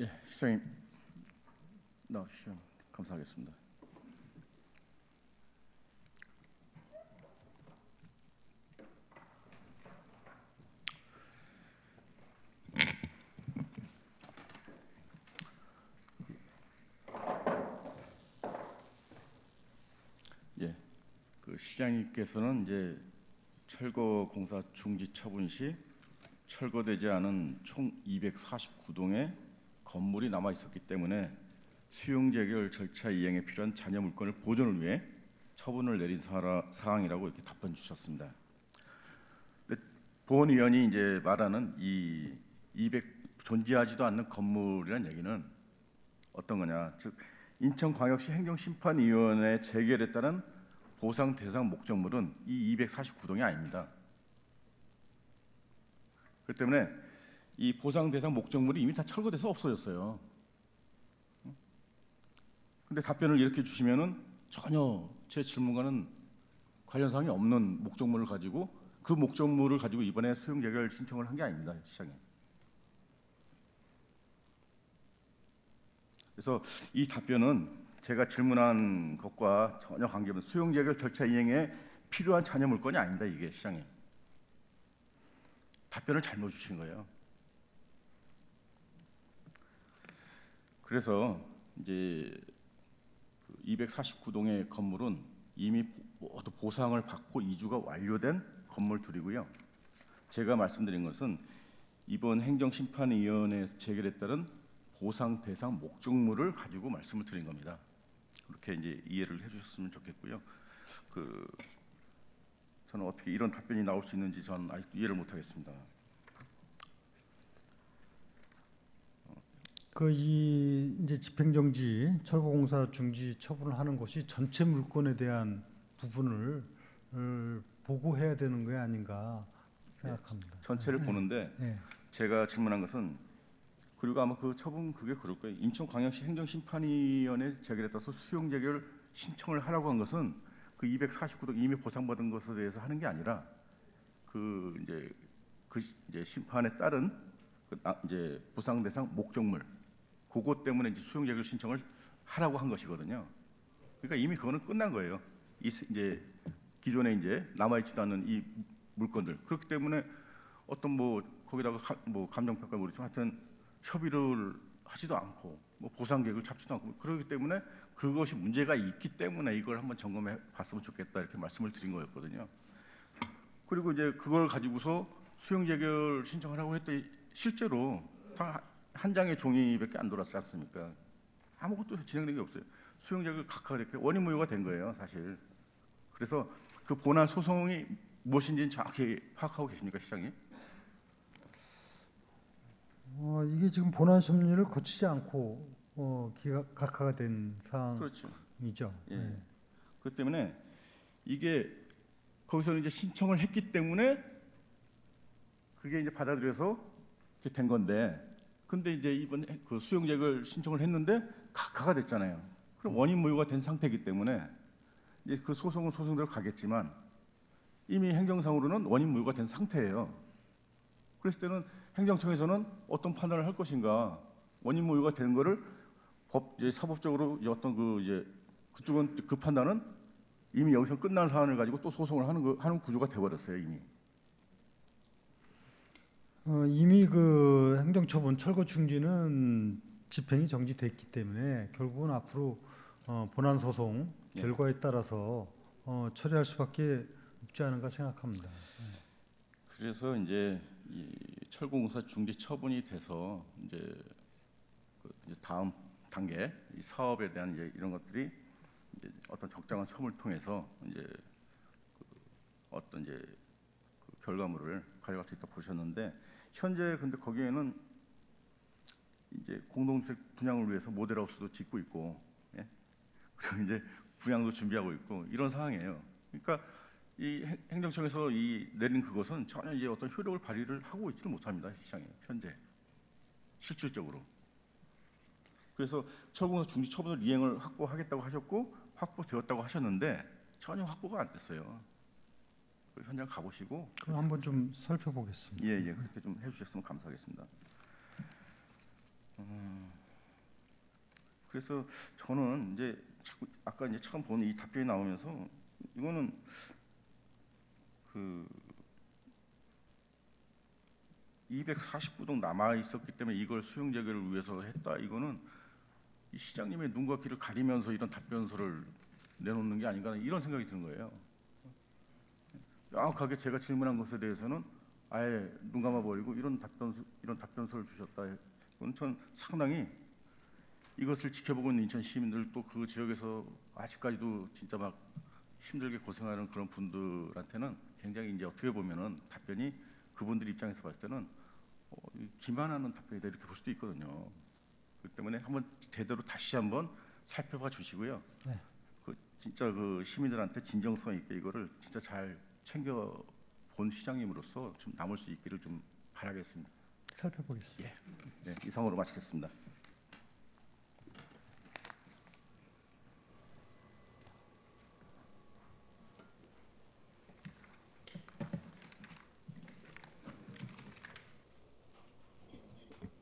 예, 시장님 나와주시면 감사하겠습니다. 예, 그 시장님께서는 이제 철거 공사 중지 처분 시 철거되지 않은 총 249동의 건물이 남아 있었기 때문에 수용 재결 절차 이행에 필요한 잔여 물건을 보존을 위해 처분을 내린 사라, 사항이라고 이렇게 답변 주셨습니다. 근데 보건위원이 이제 말하는 이 200 존재하지도 않는 건물이라는 얘기는 어떤 거냐? 즉 인천광역시 행정심판위원회 재결에 따른 보상 대상 목적물은 이 249동이 아닙니다. 그렇기 때문에 이 보상 대상 목적물이 이미 다 철거돼서 없어졌어요. 근데 답변을 이렇게 주시면은 전혀 제 질문과는 관련 사항이 없는 목적물을 가지고 그 목적물을 가지고 이번에 수용 재결 신청을 한 게 아닙니다, 시장님. 그래서 이 답변은 제가 질문한 것과 전혀 관계없는 수용 재결 절차 이행에 필요한 잔여 물건이 아닙니다, 이게 시장님. 답변을 잘못 주신 거예요. 그래서 이제 249동의 건물은 이미 모두 보상을 받고 이주가 완료된 건물들이고요. 제가 말씀드린 것은 이번 행정심판위원회 재결에 따른 보상 대상 목적물을 가지고 말씀을 드린 겁니다. 그렇게 이제 이해를 해주셨으면 좋겠고요. 그 저는 어떻게 이런 답변이 나올 수 있는지 저는 아직도 이해를 못하겠습니다. 그 이 이제 집행정지 철거공사 중지 처분을 하는 것이 전체 물건에 대한 부분을 어, 보고해야 되는 게 아닌가 생각합니다. 전체를 보는데 네. 제가 질문한 것은 그리고 아마 그 처분 그게 그럴 거예요. 인천광역시 행정심판위원회 재결에 따라서 수용 재결 신청을 하라고 한 것은 그 249동 이미 보상받은 것에 대해서 하는 게 아니라 그 이제 그 이제 심판에 따른 그 나- 이제 보상 대상 목적물 그것 때문에 이제 수용 재결 신청을 하라고 한 것이거든요. 그러니까 이미 그거는 끝난 거예요. 이 세- 이제 기존에 이제 남아 있지도 않는 이 물건들 그렇기 때문에 어떤 뭐 거기다가 가, 뭐 감정 평가 모르지만 하여튼 협의를 하지도 않고 뭐 보상 계획을 잡지도 않고 그렇기 때문에 그것이 문제가 있기 때문에 이걸 한번 점검해 봤으면 좋겠다 이렇게 말씀을 드린 거였거든요. 그리고 이제 그걸 가지고서 수용 재결 신청을 하고 했더니 실제로 다 한 장의 종이밖에 안 돌았지 않습니까? 아무것도 진행된 게 없어요. 수용 재결 각각 이렇게 원인 무효가 된 거예요, 사실. 그래서 그 본안 소송이 무엇인지는 정확히 파악하고 계십니까, 시장님? 어, 이게 지금 본안 심리를 거치지 않고 어, 기각 각하가 된 그렇죠. 사항이죠. 예. 네. 그렇기 때문에 이게 거기서 이제 신청을 했기 때문에 그게 이제 받아들여서 된 건데 근데 이제 이번 그 수용재결 신청을 했는데 각하가 됐잖아요. 그럼 원인 무효가 된 상태이기 때문에 이제 그 소송은 소송대로 가겠지만 이미 행정상으로는 원인 무효가 된 상태예요. 그랬을 때는 행정청에서는 어떤 판단을 할 것인가 원인 무효가 된 거를 법 이제 사법적으로 어떤 그 이제 그쪽은 그 판단은 이미 여기서 끝난 사안을 가지고 또 소송을 하는 거, 하는 구조가 돼버렸어요 이미. 어, 이미 그 행정처분 철거 중지는 집행이 정지됐기 때문에 결국은 앞으로 어, 본안 소송 예. 결과에 따라서 어, 처리할 수밖에 없지 않은가 생각합니다. 그래서 이제 이 철공사 중지 처분이 돼서 이제, 그 이제 다음 단계 이 사업에 대한 이제 이런 것들이 이제 어떤 적정한 처분을 통해서 이제 그 어떤 이제 그 결과물을 가져갈 수 있다 보셨는데 현재 근데 거기에는 이제 공동주택 분양을 위해서 모델하우스도 짓고 있고 예? 그리고 이제 분양도 준비하고 있고 이런 상황이에요. 그러니까 이 행- 행정청에서 이 내린 그것은 전혀 이제 어떤 효력을 발휘를 하고 있지는 못합니다 시장에 현재 실질적으로. 그래서 철공사 중지 처분을 이행을 확보하겠다고 하셨고 확보되었다고 하셨는데 전혀 확보가 안 됐어요. 그 현장 가보시고 그럼 한번 좀 살펴보겠습니다. 예예 그렇게 좀 해주셨으면 감사하겠습니다. 음, 그래서 저는 이제 자꾸 아까 이제 처음 본 이 답변이 나오면서 이거는 그 249동 남아 있었기 때문에 이걸 수용 재개를 위해서 했다. 이거는 이 시장님의 눈과 귀를 가리면서 이런 답변서를 내놓는 게 아닌가 이런 생각이 드는 거예요. 명확하게 제가 질문한 것에 대해서는 아예 눈 감아 버리고 이런 답변 이런 답변서를 주셨다. 이건 전 상당히 이것을 지켜보고 있는 인천 시민들 또 그 지역에서 아직까지도 진짜 막 힘들게 고생하는 그런 분들한테는 굉장히 이제 어떻게 보면은 답변이 그분들 입장에서 봤을 때는 어, 이 기만하는 답변이다 이렇게 볼 수도 있거든요. 그렇기 때문에 한번 제대로 다시 한번 살펴봐 주시고요. 네. 그 진짜 그 시민들한테 진정성 있게 이거를 진짜 잘 챙겨 본 시장님으로서 좀 남을 수 있기를 좀 바라겠습니다. 살펴보겠습니다. 네, 이상으로 마치겠습니다.